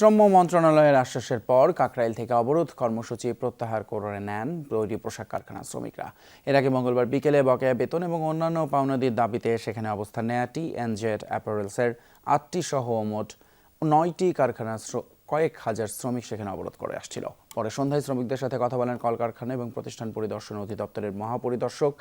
শ্রম মন্ত্রণালয়ের আশ্বাসের পর কাকরাইল থেকে অবরোধ কর্মসূচি প্রত্যাহার করে নেন তৈরি পোশাক কারখানার শ্রমিকরা। এর আগে মঙ্গলবার বিকেলে বকেয়া বেতন এবং অন্যান্য পাওনাদির দাবিতে সেখানে অবস্থান নেয়া টি এন জেড অ্যাপারেলসের আটটি সহ মোট নয়টি কারখানার কয়েক হাজার শ্রমিক সেখানে অবরোধ করে আসছিল। পরে সন্ধ্যায় শ্রমিকদের সাথে কথা বলেন কলকারখানা এবং প্রতিষ্ঠান পরিদর্শন অধিদপ্তরের মহাপরিদর্শক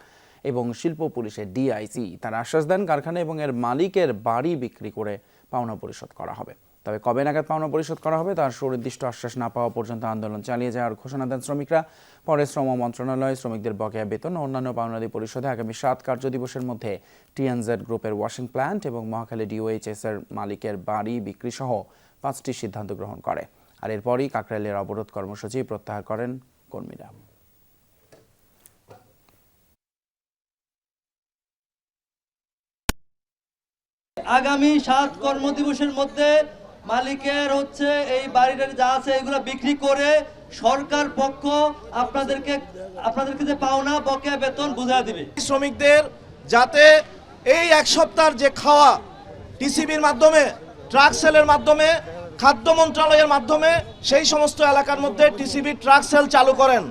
এবং শিল্প পুলিশের ডিআইসি তার আশ্বাস দেন কারখানা এবং এর মালিকের বাড়ি বিক্রি করে পাওনা পরিশোধ করা হবে। তবে কবে নাগাদ পাওনা পরিশোধ করা হবে তার সুনির্দিষ্ট আশ্বাস না পাওয়া পর্যন্ত আন্দোলন চালিয়ে যাওয়ার ঘোষণা দেন শ্রমিকরা। পরে শ্রম মন্ত্রণালয় শ্রমিকদের বকেয়া বেতন ও অন্যান্য পাওনাদি পরিশোধে আগামী সাত কার্য দিবসের মধ্যে টিএনজেড গ্রুপের ওয়াশিং প্ল্যান্ট এবং মহাখালী ডিওএইচএস এর মালিকের বাড়ি বিক্রি সহ পাঁচটি সিদ্ধান্ত গ্রহণ করে। আর এরপরই কাকরাইলের অবরোধ কর্মসূচি প্রত্যাহার করেন কর্মীরা। আগামী সাত কর্মদিবসের মধ্যে মালিকের হচ্ছে এই বাড়িটা যা আছে এগুলো বিক্রি করে সরকার পক্ষ আপনাদেরকে আপনাদেরকে যে পাওনা, বকেয়া, বেতন বুঝা দিবে। শ্রমিকদের যাতে এই এক সপ্তাহের যে খাওয়া টিসিবির মাধ্যমে, ট্রাক সেলের মাধ্যমে, খাদ্য মন্ত্রণালয়ের মাধ্যমে, সেই সমস্ত এলাকার মধ্যে টিসিবি ট্রাক সেল চালু করেন।